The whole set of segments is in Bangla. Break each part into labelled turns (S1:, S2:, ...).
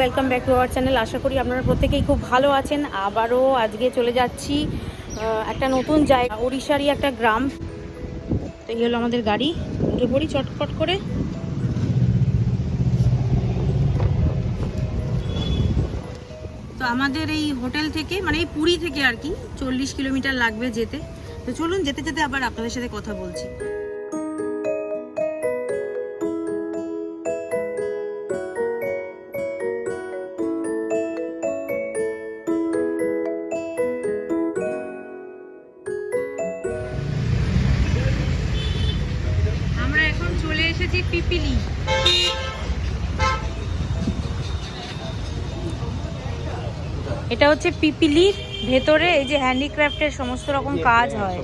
S1: Welcome back to our channel. আশা করি আপনারা প্রত্যেকেই খুব ভালো আছেন। আবারও আজকে চলে যাচ্ছি একটা নতুন জায়গা, ওড়িশারই একটা গ্রাম। তো এই হলো আমাদের গাড়ি। উঠে পড়ি চটপট করে। তো আমাদের এই হোটেল থেকে মানে এই পুরী থেকে আর কি, চল্লিশ কিলোমিটার লাগবে যেতে। তো চলুন, যেতে যেতে আবার আপনাদের সাথে কথা বলছি। এসেছি পিপিলি। এটা হচ্ছে পিপিলির ভেতরে এই যে হ্যান্ডিক্রাফটের সমস্ত রকম কাজ হয়।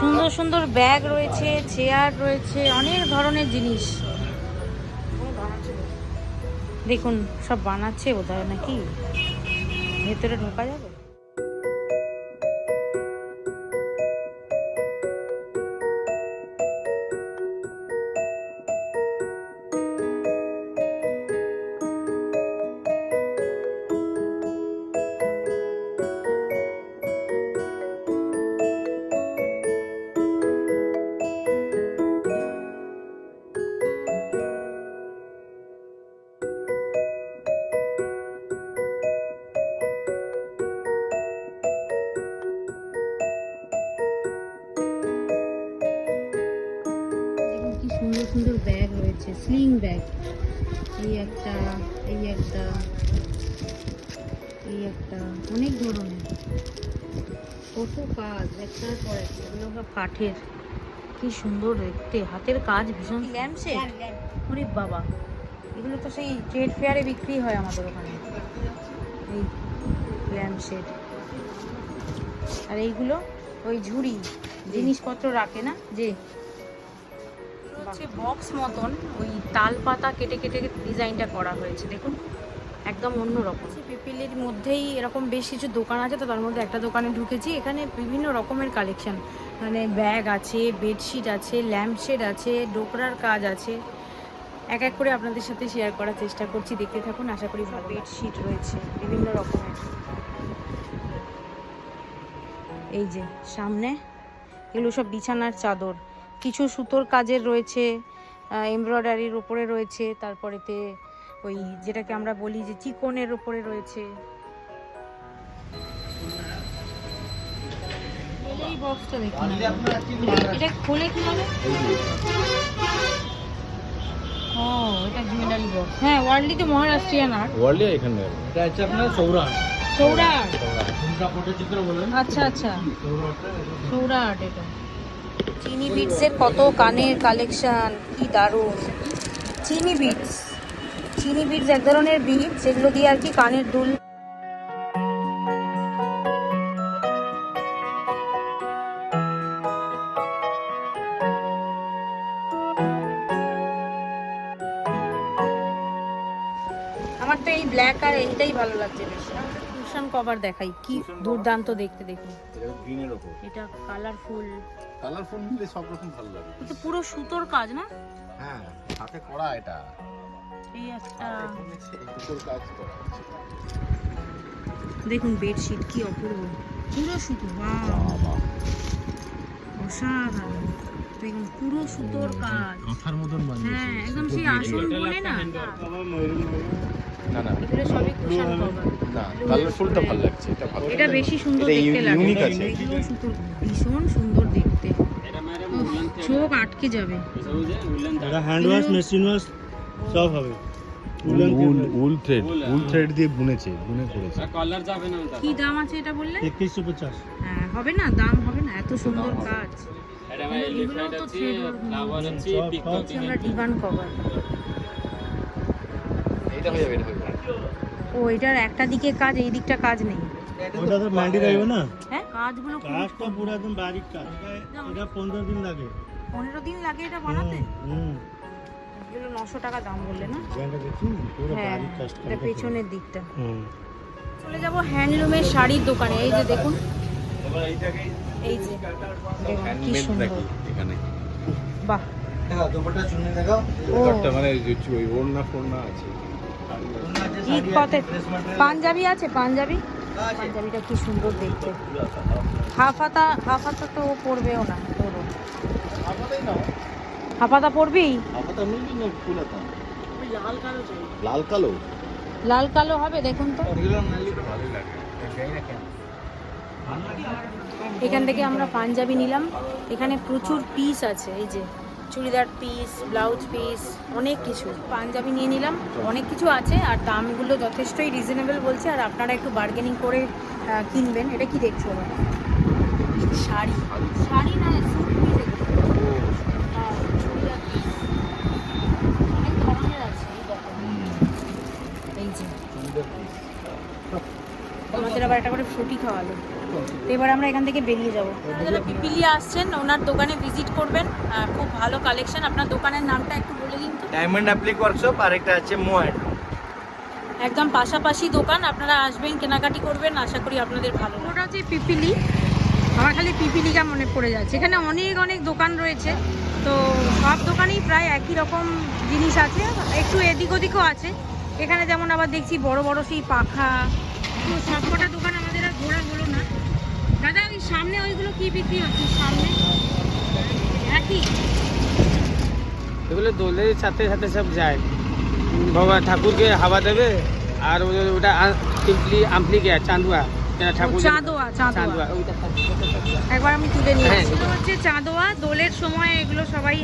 S2: সুন্দর সুন্দর ব্যাগ
S1: রয়েছে চেয়ার রয়েছে অনেক ধরনের জিনিস। দেখুন সব বানাচ্ছে বোধহয় নাকি? ভেতরে ঢোকা যাবে? স্লিং ব্যাগ এই একটা এই একটা এই একটা অনেক ধরনের। কত কাজ একটার পর একটা এগুলো কাঠের। কি সুন্দর দেখতে হাতের কাজ ভীষণ। ল্যাম্পসেট ওরে বাবা। এগুলো তো সেই ট্রেড ফেয়ারে বিক্রি হয় আমাদের ওখানে। এই ল্যাম্পসেট আর এইগুলো ওই ঝুড়ি জিনিসপত্র রাখে না? যে হচ্ছে বক্স মতন ওই তাল পাতা কেটে কেটে ডিজাইনটা করা হয়েছে। দেখুন একদম অন্য অন্যরকম পিপিলির মধ্যেই এরকম বেশ কিছু দোকান আছে তো তার মধ্যে একটা দোকানে ঢুকেছি। এখানে বিভিন্ন রকমের কালেকশন মানে ব্যাগ আছে বেডশিট আছে ল্যাম্পশেড আছে ডোকরার কাজ আছে। এক এক করে আপনাদের সাথে শেয়ার করার চেষ্টা করছি। দেখতে থাকুন আশা করি ভালো বেডশিট রয়েছে বিভিন্ন রকমের। এই যে সামনে এগুলো সব বিছানার চাদর। কিছু সুতোর কাজের রয়েছে এমব্রয়ডারির উপরে রয়েছে তারপরেতে ওই যেটাকে আমরা বলি যে চিকনের উপরে রয়েছে। এই বক্সটা দেখুন। এটা খুলে কীভাবে? ও এটা জুয়েলারি বক্স হ্যাঁ ওয়ার্ল্ডলি তো মহারাষ্ট্রিয়ান আর্ট
S2: ওয়ার্ল্ডে এখানে
S3: এটা হচ্ছে আপনার সৌরাট
S1: সৌরাট আচ্ছা আচ্ছা।
S3: সৌরাটটা
S1: সৌরা আর্ট এটা। চিনি বিটসের কত কানের কালেকশন কি দারুণ। চিনি বিটস। চিনি বিটস এক ধরনের বিট, যেগুলো দিয়ে আর কি কানের দুল আমার তো এই ব্ল্যাক আর এইটাই ভালো লাগছে বেশি। কুশন কভার দেখাই কি দুর্দান্ত দেখতে দেখুন।
S2: এটা গ্রিনের ওপর।
S1: এটা কালারফুল
S2: কালারফুল মিলে সব রকম ভালো লাগে।
S1: এটা পুরো সুতোর কাজ না?
S2: হ্যাঁ হাতে করা এটা।
S1: এই একটা
S2: সুতোর কাজ করা
S1: দেখুন বেডশিট কি অপূর্ব। পুরো সুতো বাহ
S2: বাবা।
S1: অসাধারণ। দেখুন পুরো সুতোর কাজ।
S2: কথার মতন
S1: হ্যাঁ একদম সেই আসন বলে না।
S2: না না
S1: এগুলো সবই কুশন
S2: না কালারফুলটা ভালো লাগছে এটা ভালো
S1: এটা বেশি সুন্দর দেখতে লাগে।
S2: ইউনিক আছে
S1: এগুলো ভীষণ সুন্দর দেখতে। চোখ আটকে যাবে।
S3: এটা হ্যান্ড ওয়াশ মেশিন ওয়াশ সব হবে।
S2: উল উল উল থ্রেড উল থ্রেড দিয়ে বুনেছে বুনে করেছে।
S4: কলার যাবে না
S1: কি দাম আছে এটা বললে? হ্যাঁ হবে না দাম হবে না এত সুন্দর কাজ।
S4: এটা আমার
S1: এগুলোও
S4: আছে ফ্লাওয়ার আছে পিকক
S1: আমরা ডিভান কভার
S2: এটা হয়ে যাবে এটা হয়ে যাবে।
S1: ও এটার একটা দিকে কাজ এই দিকটা কাজ নেই।
S3: ওটা তো ম্যান্ডি রাখবে না?
S1: হ্যাঁ? কাজগুলো
S3: কাজটা পুরো একদম বারিক কাজ। এটা পনেরো দিন লাগে।
S1: পনেরো দিন লাগে এটা বানাতে?
S3: হুম
S1: এগুলো নশো টাকা দাম বললে না?
S3: পুরো
S1: হ্যাঁ
S3: বারিক কাজটা
S1: এটা পেছনের দিকটা।
S3: হুম।
S1: চলে যাব হ্যান্ডলুমের শাড়ির দোকানে। এই যে দেখুন। এই যে। কি সুন্দর।
S2: এখানে।
S1: বাহ।
S3: দেখাও দুপাট্টা চুন্নি দেখাও।
S1: ও।
S2: একটা মানে ওই ওড়না ফোড়না আছে।
S1: ঈদ কত পাঞ্জাবি আছে পাঞ্জাবি? পাঞ্জাবিটা কি সুন্দর দেখতে। হাফাতা হাফাতা তো পরবেও না ধরো হাফাতা পরবি?
S2: লাল কালো
S1: লাল কালো? হবে দেখুন তো। এখান থেকে আমরা পাঞ্জাবি নিলাম। এখানে প্রচুর পিস আছে এই যে। চুড়িদার পিস ব্লাউজ পিস অনেক কিছু। পাঞ্জাবি নিয়ে নিলাম অনেক কিছু আছে আর দামগুলো যথেষ্টই রিজনেবল বলছে আর আপনারা একটু বার্গেনিং করে কিনবেন। এটা কি দেখছ? শাড়ি। শাড়ি না স্যুট আমাদের আবার একটা করে ফ্রুটি খাওয়ালো। তো এবার আমরা এখান থেকে বেরিয়ে যাব। যারা পিপিলি আসছেন ওনার দোকানে ভিজিট করবেন। খুব ভালো কালেকশন আপনার দোকানের নামটা একটু বলে দিন তো।
S3: ডায়মন্ড অ্যাপ্লিক ওয়ার্কশপ আর একটা আছে মোয়াড
S1: একদম পাশাপাশি দোকান আপনারা আসবেন কেনাকাটি করবেন আশা করি আপনাদের ভালো ওটা হচ্ছে পিপিলি। আমার খালি পিপিলিকা মনে পড়ে যাচ্ছে। এখানে অনেক অনেক দোকান রয়েছে। তো সব দোকানেই প্রায় একই রকম জিনিস আছে। একটু এদিক ওদিকও আছে। এখানে যেমন আবার দেখছি বড় বড় সেই পাখা। তো সবকটা দোকান আমাদের আর ঘোরা হলো না। দাদা ওই সামনে ওইগুলো কি বিক্রি হচ্ছে? সামনে? একই?
S4: এগুলো দোলের সাথে সাথে সব যায়। ভগবান ঠাকুরকে হাওয়া দেবে আর ওটা সিম্পলি আমপ্লি কে চাঁদুয়া ঠাকুর
S1: চাঁদোয়া চাঁদোয়া। একবার আমি তুলে নিয়ে
S4: হ্যাঁ।
S1: হচ্ছে চাঁদোয়া দোলের সময় এগুলো সবাই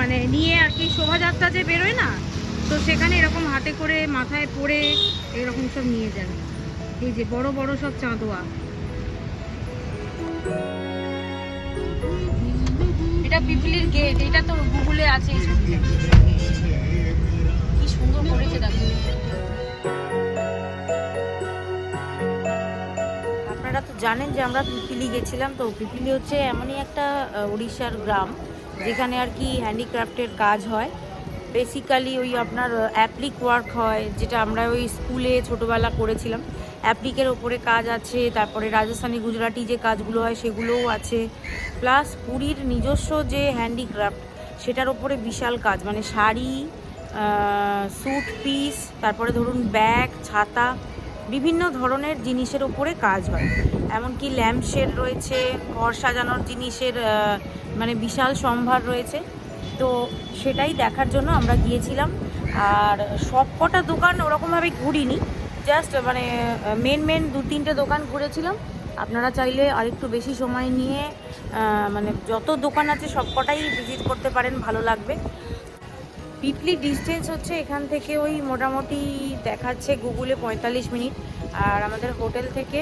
S1: মানে নিয়ে আর কি শোভাযাত্রা যে বেরোয় না তো সেখানে এরকম হাতে করে মাথায় পরে এরকম সব নিয়ে যায়। এই যে বড় বড় সব চাঁদোয়া। এটা পিপলির গেট এটা তো গুগলে আছে কি সুন্দর করেছে দেখো। আপনারা তো জানেন যে আমরা পিপিলি গেছিলাম, তো পিপিলি হচ্ছে এমনই একটা উড়িষ্যার গ্রাম, যেখানে আর কি হ্যান্ডিক্রাফটের কাজ হয়। বেসিক্যালি ওই আপনার অ্যাপ্লিক ওয়ার্ক হয়, যেটা আমরা ওই স্কুলে ছোটোবেলা করেছিলাম। অ্যাপ্লিকের ওপরে কাজ আছে, তারপরে রাজস্থানি, গুজরাটি যে কাজগুলো হয় সেগুলোও আছে। প্লাস পুরীর নিজস্ব যে হ্যান্ডিক্রাফট, সেটার ওপরে বিশাল কাজ মানে শাড়ি স্যুট পিস তারপরে ধরুন ব্যাগ, ছাতা, বিভিন্ন ধরনের জিনিসের ওপরে কাজ হয়। এমনকি ল্যাম্পশেড রয়েছে, ঘর সাজানোর জিনিসের মানে বিশাল সম্ভার রয়েছে। তো সেটাই দেখার জন্য আমরা গিয়েছিলাম। আর সব কটা দোকান ওরকমভাবে ঘুরিনি। জাস্ট মানে মেন মেন দু তিনটে দোকান ঘুরেছিলাম। আপনারা চাইলে আরেকটু বেশি সময় নিয়ে মানে যত দোকান আছে সব কটাই ভিজিট করতে পারেন, ভালো লাগবে। পিপলি ডিস্টেন্স হচ্ছে এখান থেকে ওই মোটামুটি দেখাচ্ছে গুগলে পঁয়তাল্লিশ মিনিট। আর আমাদের হোটেল থেকে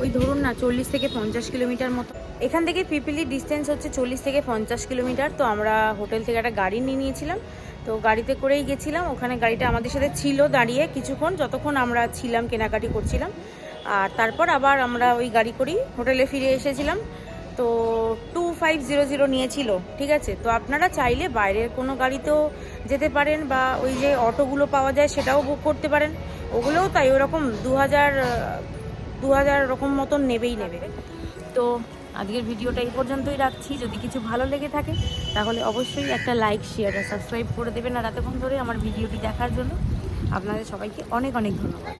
S1: ওই ধরুন না, চল্লিশ থেকে পঞ্চাশ কিলোমিটার মতো। এখান থেকে পিপিলি ডিস্টেন্স হচ্ছে চল্লিশ থেকে পঞ্চাশ কিলোমিটার। তো আমরা হোটেল থেকে একটা গাড়ি নিয়ে নিয়েছিলাম। তো গাড়িতে করেই গেছিলাম। ওখানে গাড়িটা আমাদের সাথে ছিল দাঁড়িয়ে কিছুক্ষণ, যতক্ষণ আমরা ছিলাম, কেনাকাটি করছিলাম। আর তারপর আবার আমরা ওই গাড়ি করেই হোটেলে ফিরে এসেছিলাম। তো টু ফাইভ জিরো জিরো নিয়েছিল, ঠিক আছে? তো আপনারা চাইলে বাইরের কোনো গাড়িতেও যেতে পারেন বা ওই যে অটোগুলো পাওয়া যায় সেটাও বুক করতে পারেন। ওগুলোও তাই ওরকম দু হাজার দু হাজার রকম মতন নেবেই নেবে। তো আজকের ভিডিওটা এই পর্যন্তই রাখছি। যদি কিছু ভালো লেগে থাকে, তাহলে অবশ্যই একটা লাইক শেয়ার আর সাবস্ক্রাইব করে দেবেন। আর এতক্ষণ ধরে আমার ভিডিওটি দেখার জন্য আপনাদের সবাইকে অনেক অনেক ধন্যবাদ।